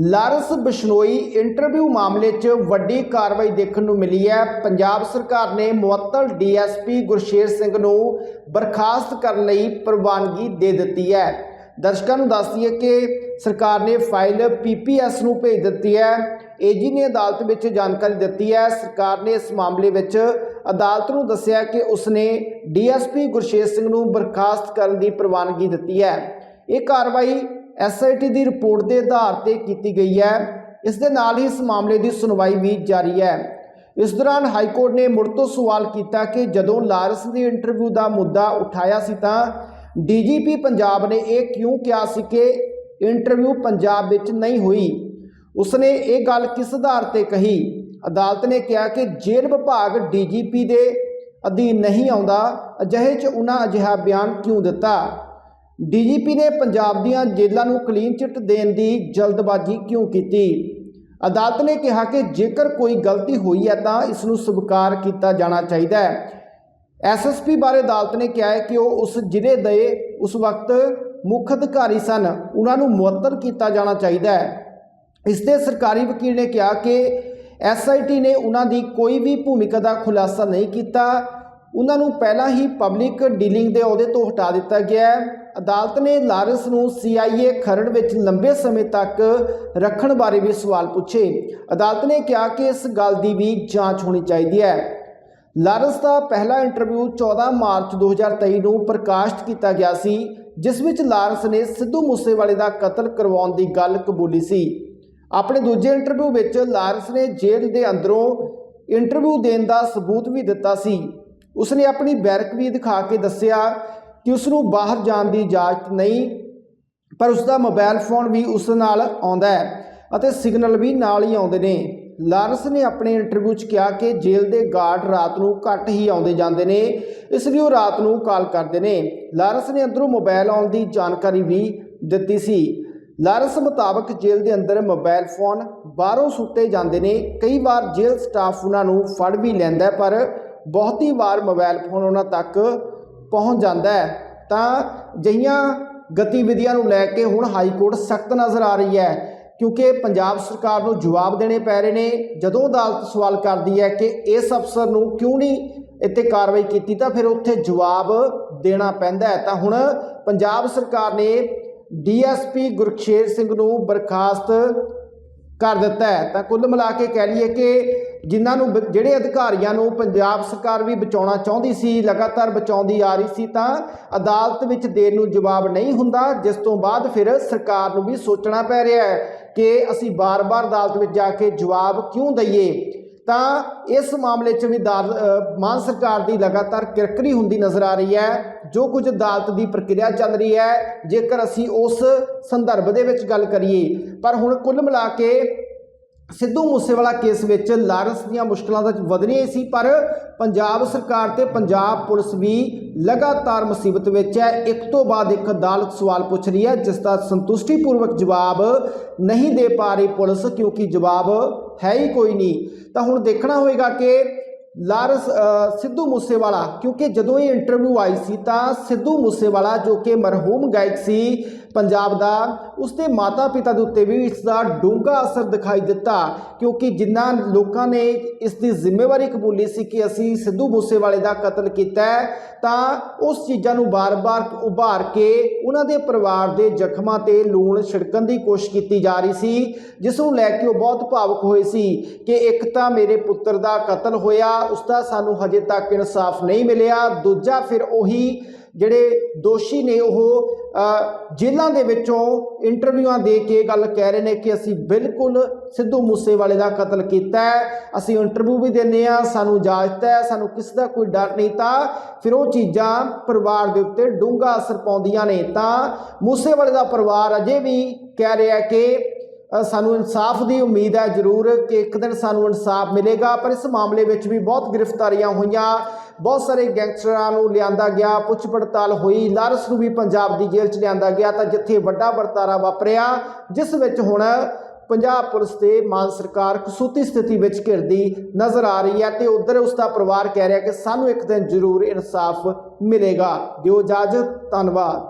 Lars Bishnoi interview ਮਾਮਲੇ 'ਚ ਵੱਡੀ ਕਾਰਵਾਈ ਦੇਖਣ ਨੂੰ ਮਿਲੀ ਹੈ। ਪੰਜਾਬ ਸਰਕਾਰ ਨੇ ਮੁਅੱਤਲ ਡੀਐਸਪੀ ਗੁਰਸ਼ੇਰ ਸਿੰਘ ਨੂੰ ਬਰਖਾਸਤ ਕਰਨ ਲਈ ਪ੍ਰਵਾਨਗੀ ਦੇ ਦਿੱਤੀ ਹੈ। ਦਰਸ਼ਕਾਂ ਨੂੰ ਦੱਸ ਦਈਏ ਕਿ ਸਰਕਾਰ ਨੇ ਫਾਈਲ ਪੀਪੀਐਸ ਨੂੰ ਭੇਜ ਦਿੱਤੀ ਹੈ। ਏਜੀ ਨੇ ਅਦਾਲਤ ਵਿੱਚ ਜਾਣਕਾਰੀ ਦਿੱਤੀ ਹੈ। ਸਰਕਾਰ ਨੇ ਇਸ ਮਾਮਲੇ ਵਿੱਚ ਅਦਾਲਤ ਨੂੰ ਦੱਸਿਆ ਕਿ ਉਸਨੇ ਡੀਐਸਪੀ ਗੁਰਸ਼ੇਰ ਸਿੰਘ ਨੂੰ ਬਰਖਾਸਤ ਕਰਨ ਦੀ ਪ੍ਰਵਾਨਗੀ ਦਿੱਤੀ ਹੈ। ਇਹ ਕਾਰਵਾਈ ਐਸਆਈਟੀ ਦੀ ਰਿਪੋਰਟ ਦੇ ਆਧਾਰ ਤੇ ਕੀਤੀ ਗਈ ਹੈ। ਇਸ ਦੇ ਨਾਲ ਹੀ ਇਸ ਮਾਮਲੇ ਦੀ ਸੁਣਵਾਈ ਵੀ ਜਾਰੀ ਹੈ। ਇਸ ਦੌਰਾਨ ਹਾਈ ਕੋਰਟ ਨੇ ਮੁੜ ਤੋਂ ਸਵਾਲ ਕੀਤਾ ਕਿ ਜਦੋਂ ਲਾਰੈਂਸ ਦੀ ਇੰਟਰਵਿਊ ਦਾ ਮੁੱਦਾ ਉਠਾਇਆ ਸੀ ਤਾਂ ਡੀਜੀਪੀ ਪੰਜਾਬ ਨੇ ਇਹ ਕਿਉਂ ਕਿਹਾ ਸੀ ਕਿ ਇੰਟਰਵਿਊ ਪੰਜਾਬ ਵਿੱਚ ਨਹੀਂ ਹੋਈ? ਉਸਨੇ ਇਹ ਗੱਲ ਕਿਸ ਆਧਾਰ ਤੇ ਕਹੀ? ਅਦਾਲਤ ਨੇ ਕਿਹਾ ਕਿ ਜੇਲ੍ਹ ਵਿਭਾਗ ਡੀਜੀਪੀ ਦੇ ਅਧੀਨ ਨਹੀਂ ਆਉਂਦਾ। ਅਜਿਹੇ 'ਚ ਉਹਨਾਂ ਅਜਿਹਾ ਬਿਆਨ ਕਿਉਂ ਦਿੱਤਾ? ਡੀਜੀਪੀ ਨੇ ਪੰਜਾਬ ਦੀਆਂ ਜੇਲ੍ਹਾਂ ਨੂੰ ਕਲੀਨ ਚਿੱਟ ਦੇਣ ਦੀ ਜਲਦਬਾਜ਼ੀ ਕਿਉਂ ਕੀਤੀ? ਅਦਾਲਤ ਨੇ ਕਿਹਾ ਕਿ ਜੇਕਰ ਕੋਈ ਗਲਤੀ ਹੋਈ ਹੈ ਤਾਂ ਇਸ ਨੂੰ ਸਵੀਕਾਰ ਕੀਤਾ ਜਾਣਾ ਚਾਹੀਦਾ ਹੈ। ਐਸਐਸਪੀ ਬਾਰੇ ਅਦਾਲਤ ਨੇ ਕਿਹਾ ਹੈ ਕਿ ਉਹ ਉਸ ਜ਼ਿਲ੍ਹੇ ਦੇ ਉਸ ਵਕਤ ਮੁੱਖ ਅਧਿਕਾਰੀ ਸਨ। ਉਹਨਾਂ ਨੂੰ ਮੁਅੱਤਲ ਕੀਤਾ ਜਾਣਾ ਚਾਹੀਦਾ ਹੈ। ਇਸ ਦੇ ਸਰਕਾਰੀ ਵਕੀਲ ਨੇ ਕਿਹਾ ਕਿ ਐਸਆਈਟੀ ਨੇ ਉਹਨਾਂ ਦੀ ਕੋਈ ਵੀ ਭੂਮਿਕਾ ਦਾ ਖੁਲਾਸਾ ਨਹੀਂ ਕੀਤਾ। ਉਹਨਾਂ ਨੂੰ ਪਹਿਲਾਂ ਹੀ ਪਬਲਿਕ ਡੀਲਿੰਗ ਦੇ ਅਹੁਦੇ ਤੋਂ ਹਟਾ ਦਿੱਤਾ ਗਿਆ ਹੈ। ਅਦਾਲਤ ਨੇ ਲਾਰੈਂਸ ਨੂੰ ਸੀਆਈਏ ਖਰੜ ਵਿੱਚ ਲੰਬੇ ਸਮੇਂ ਤੱਕ ਰੱਖਣ ਬਾਰੇ ਵੀ ਸਵਾਲ ਪੁੱਛੇ। ਅਦਾਲਤ ਨੇ ਕਿਹਾ ਕਿ ਇਸ ਗੱਲ ਦੀ ਵੀ ਜਾਂਚ ਹੋਣੀ ਚਾਹੀਦੀ ਹੈ। ਲਾਰੈਂਸ ਦਾ ਪਹਿਲਾ ਇੰਟਰਵਿਊ 14 ਮਾਰਚ 2023 ਨੂੰ ਪ੍ਰਕਾਸ਼ਿਤ ਕੀਤਾ ਗਿਆ ਸੀ, ਜਿਸ ਵਿੱਚ ਲਾਰੈਂਸ ਨੇ ਸਿੱਧੂ ਮੂਸੇਵਾਲੇ ਦਾ ਕਤਲ ਕਰਵਾਉਣ ਦੀ ਗੱਲ ਕਬੂਲੀ ਸੀ। ਆਪਣੇ ਦੂਜੇ ਇੰਟਰਵਿਊ ਵਿੱਚ ਲਾਰੈਂਸ ਨੇ ਜੇਲ੍ਹ ਦੇ ਅੰਦਰੋਂ ਇੰਟਰਵਿਊ ਦੇਣ ਦਾ ਸਬੂਤ ਵੀ ਦਿੱਤਾ ਸੀ। ਉਸਨੇ ਆਪਣੀ ਬੈਰਕ ਵੀ ਦਿਖਾ ਕੇ ਦੱਸਿਆ ਕਿ ਉਸ ਨੂੰ ਬਾਹਰ ਜਾਣ ਦੀ ਇਜਾਜ਼ਤ ਨਹੀਂ, ਪਰ ਉਸ ਦਾ ਮੋਬਾਈਲ ਫੋਨ ਵੀ ਉਸ ਨਾਲ ਆਉਂਦਾ ਹੈ ਅਤੇ ਸਿਗਨਲ ਵੀ ਨਾਲ ਹੀ ਆਉਂਦੇ ਨੇ। ਲਾਰੈਂਸ ਨੇ ਆਪਣੇ ਇੰਟਰਵਿਊ 'ਚ ਕਿਹਾ ਕਿ ਜੇਲ੍ਹ ਦੇ ਗਾਰਡ ਰਾਤ ਨੂੰ ਘੱਟ ਹੀ ਆਉਂਦੇ ਜਾਂਦੇ ਨੇ, ਇਸ ਲਈ ਉਹ ਰਾਤ ਨੂੰ ਕਾਲ ਕਰਦੇ ਨੇ। ਲਾਰੈਂਸ ਨੇ ਅੰਦਰੋਂ ਮੋਬਾਈਲ ਆਉਣ ਦੀ ਜਾਣਕਾਰੀ ਵੀ ਦਿੱਤੀ ਸੀ। ਲਾਰਸ ਮੁਤਾਬਕ ਜੇਲ੍ਹ ਦੇ ਅੰਦਰ ਮੋਬਾਈਲ ਫੋਨ ਬਾਹਰੋਂ ਸੁੱਟੇ ਜਾਂਦੇ ਨੇ। ਕਈ ਵਾਰ ਜੇਲ੍ਹ ਸਟਾਫ ਉਹਨਾਂ ਨੂੰ ਫੜ ਵੀ ਲੈਂਦਾ ਪਰ ਬਹੁਤੀ ਵਾਰ ਮੋਬਾਈਲ ਫੋਨ ਉਹਨਾਂ ਤੱਕ ਪਹੁੰਚ ਜਾਂਦਾ ਹੈ। ਤਾਂ ਜਿਹੀਆਂ ਗਤੀਵਿਧੀਆਂ ਨੂੰ ਲੈ ਕੇ ਹੁਣ ਹਾਈ ਕੋਰਟ ਸਖਤ ਨਜ਼ਰ ਆ ਰਹੀ ਹੈ, ਕਿਉਂਕਿ ਪੰਜਾਬ ਸਰਕਾਰ ਨੂੰ ਜਵਾਬ ਦੇਣੇ ਪੈ ਰਹੇ ਨੇ। ਜਦੋਂ ਅਦਾਲਤ ਸਵਾਲ ਕਰਦੀ ਹੈ ਕਿ ਇਸ ਅਫਸਰ ਨੂੰ ਕਿਉਂ ਨਹੀਂ ਇੱਥੇ ਕਾਰਵਾਈ ਕੀਤੀ, ਤਾਂ ਫਿਰ ਉੱਥੇ ਜਵਾਬ ਦੇਣਾ ਪੈਂਦਾ ਹੈ। ਤਾਂ ਹੁਣ ਪੰਜਾਬ ਸਰਕਾਰ ਨੇ ਡੀਐਸਪੀ ਗੁਰਖੇਰ ਸਿੰਘ ਨੂੰ ਬਰਖਾਸਤ ਕਰ ਦਿੱਤਾ ਹੈ। ਤਾਂ ਕੁੱਲ ਮਿਲਾ ਕੇ ਕਹਿ ਲਈਏ ਕਿ ਜਿਨ੍ਹਾਂ ਨੂੰ ਬ- ਜਿਹੜੇ ਅਧਿਕਾਰੀਆਂ ਨੂੰ ਪੰਜਾਬ ਸਰਕਾਰ ਵੀ ਬਚਾਉਣਾ ਚਾਹੁੰਦੀ ਸੀ, ਲਗਾਤਾਰ ਬਚਾਉਂਦੀ ਆ ਰਹੀ ਸੀ, ਤਾਂ ਅਦਾਲਤ ਵਿੱਚ ਦੇਰ ਨੂੰ ਜਵਾਬ ਨਹੀਂ ਹੁੰਦਾ, ਜਿਸ ਤੋਂ ਬਾਅਦ ਫਿਰ ਸਰਕਾਰ ਨੂੰ ਵੀ ਸੋਚਣਾ ਪੈ ਰਿਹਾ ਹੈ ਕਿ ਅਸੀਂ ਬਾਰ-ਬਾਰ ਅਦਾਲਤ ਵਿੱਚ ਜਾ ਕੇ ਜਵਾਬ ਕਿਉਂ ਦਈਏ? ਤਾਂ ਇਸ ਮਾਮਲੇ 'ਚ ਵੀ ਦਾਰ- ਮਾਨ ਸਰਕਾਰ ਦੀ ਲਗਾਤਾਰ ਕਿਰਕਰੀ ਹੁੰਦੀ ਨਜ਼ਰ ਆ ਰਹੀ ਹੈ, ਜੋ ਕੁਝ ਅਦਾਲਤ ਦੀ ਪ੍ਰਕਿਰਿਆ ਚੱਲ ਰਹੀ ਹੈ, ਜੇਕਰ ਅਸੀਂ ਉਸ ਸੰਦਰਭ ਦੇ ਵਿੱਚ ਗੱਲ ਕਰੀਏ, ਪਰ ਹੁਣ ਕੁੱਲ ਮਿਲਾ ਕੇ ਸਿੱਧੂ ਮੂਸੇਵਾਲਾ ਕੇਸ ਵਿੱਚ ਲਾਰੈਂਸ ਦੀਆਂ ਮੁਸ਼ਕਲਾਂ ਤਾਂ ਵਧਣੀਆਂ ਹੀ ਸੀ, ਪਰ ਪੰਜਾਬ ਸਰਕਾਰ ਤੇ ਪੰਜਾਬ ਪੁਲਿਸ ਵੀ ਲਗਾਤਾਰ ਮੁਸੀਬਤ ਵਿੱਚ ਹੈ। ਇੱਕ ਤੋਂ ਬਾਅਦ ਇੱਕ ਅਦਾਲਤ ਸਵਾਲ ਪੁੱਛ ਰਹੀ ਹੈ, ਜਿਸ ਦਾ ਸੰਤੁਸ਼ਟੀਪੂਰਵਕ ਜਵਾਬ ਨਹੀਂ ਦੇ ਪਾ ਰਹੀ ਪੁਲਿਸ, ਕਿਉਂਕਿ ਜਵਾਬ ਹੈ ਹੀ ਕੋਈ ਨਹੀਂ। ਤਾਂ ਹੁਣ ਦੇਖਣਾ ਹੋਏਗਾ ਕਿ ਲਾਰਸ ਸਿੱਧੂ ਮੂਸੇਵਾਲਾ, ਕਿਉਂਕਿ ਜਦੋਂ ਇਹ ਇੰਟਰਵਿਊ ਆਈ ਸੀ ਤਾਂ ਸਿੱਧੂ ਮੂਸੇਵਾਲਾ ਜੋ ਕਿ ਮਰਹੂਮ ਗਾਇਕ ਸੀ ਪੰਜਾਬ ਦਾ ਉਸਦੇ ਮਾਤਾ-ਪਿਤਾ ਦੇ ਉੱਤੇ ਵੀ ਇਸ ਦਾ ਡੂੰਘਾ ਅਸਰ ਦਿਖਾਈ ਦਿੱਤਾ, ਕਿਉਂਕਿ ਜਿਨ੍ਹਾਂ ਲੋਕਾਂ ਨੇ ਇਸ ਦੀ ਜ਼ਿੰਮੇਵਾਰੀ ਕਬੂਲੀ ਸੀ ਕਿ ਅਸੀਂ ਸਿੱਧੂ ਮੂਸੇਵਾਲੇ ਦਾ ਕਤਲ ਕੀਤਾ ਤਾਂ ਉਸ ਚੀਜ਼ਾਂ ਨੂੰ ਬਾਰ-ਬਾਰ ਉਭਾਰ ਕੇ ਉਹਨਾਂ ਦੇ ਪਰਿਵਾਰ ਦੇ ਜ਼ਖਮਾਂ ਤੇ ਲੂਣ ਛਿੜਕਣ ਦੀ ਕੋਸ਼ਿਸ਼ ਕੀਤੀ ਜਾ ਰਹੀ ਸੀ, ਜਿਸ ਨੂੰ ਲੈ ਕੇ ਉਹ ਬਹੁਤ ਭਾਵੁਕ ਹੋਏ ਸੀ ਕਿ ਇੱਕ ਤਾਂ ਮੇਰੇ ਪੁੱਤਰ ਦਾ ਕਤਲ ਹੋਇਆ, ਉਸ ਦਾ ਸਾਨੂੰ ਹਜੇ ਤੱਕ ਇਨਸਾਫ ਨਹੀਂ ਮਿਲਿਆ, ਦੂਜਾ ਫਿਰ ਉਹੀ ਜਿਹੜੇ ਦੋਸ਼ੀ ਨੇ ਉਹ ਜੇਲ੍ਹਾਂ ਦੇ ਵਿੱਚੋਂ ਇੰਟਰਵਿਊਆਂ ਦੇ ਕੇ ਗੱਲ ਕਹਿ ਰਹੇ ਨੇ ਕਿ ਅਸੀਂ ਬਿਲਕੁਲ ਸਿੱਧੂ ਮੂਸੇਵਾਲੇ ਦਾ ਕਤਲ ਕੀਤਾ ਹੈ, ਅਸੀਂ ਇੰਟਰਵਿਊ ਵੀ ਦਿੰਦੇ ਆ ਸਾਨੂੰ ਇਜਾਜ਼ਤ ਹੈ, ਸਾਨੂੰ ਕਿਸੇ ਦਾ ਕੋਈ ਡਰ ਨਹੀਂ ਤਾਂ ਫਿਰ ਉਹ ਚੀਜ਼ਾਂ ਪਰਿਵਾਰ ਦੇ ਉੱਤੇ ਡੂੰਘਾ ਅਸਰ ਪਾਉਂਦੀਆਂ ਨੇ ਤਾਂ ਮੂਸੇਵਾਲੇ ਦਾ ਪਰਿਵਾਰ ਅਜੇ ਵੀ ਕਹਿ ਰਿਹਾ ਕਿ ਸਾਨੂੰ ਇਨਸਾਫ ਦੀ ਉਮੀਦ ਹੈ ਜ਼ਰੂਰ ਕਿ ਇੱਕ ਦਿਨ ਸਾਨੂੰ ਇਨਸਾਫ ਮਿਲੇਗਾ, ਪਰ ਇਸ ਮਾਮਲੇ ਵਿੱਚ ਵੀ ਬਹੁਤ ਗ੍ਰਿਫਤਾਰੀਆਂ ਹੋਈਆਂ। ਬਹੁਤ ਸਾਰੇ ਗੈਂਗਸਟਰਾਂ ਨੂੰ ਲਿਆਂਦਾ ਗਿਆ, ਪੁੱਛ ਪੜਤਾਲ ਹੋਈ, ਲਾਰਸ ਨੂੰ ਵੀ ਪੰਜਾਬ ਦੀ ਜੇਲ੍ਹ 'ਚ ਲਿਆਂਦਾ ਗਿਆ ਤਾਂ ਜਿੱਥੇ ਵੱਡਾ ਵਰਤਾਰਾ ਵਾਪਰਿਆ, ਜਿਸ ਵਿੱਚ ਹੁਣ ਪੰਜਾਬ ਪੁਲਿਸ ਤੇ ਮਾਨ ਸਰਕਾਰ ਕਸੂਤੀ ਸਥਿਤੀ ਵਿੱਚ ਘਿਰਦੀ ਨਜ਼ਰ ਆ ਰਹੀ ਹੈ ਤੇ ਉਧਰ ਉਸ ਦਾ ਪਰਿਵਾਰ ਕਹਿ ਰਿਹਾ ਕਿ ਸਾਨੂੰ ਇੱਕ ਦਿਨ ਜ਼ਰੂਰ ਇਨਸਾਫ ਮਿਲੇਗਾ। ਦਿਓ ਇਜਾਜ਼ਤ, ਧੰਨਵਾਦ।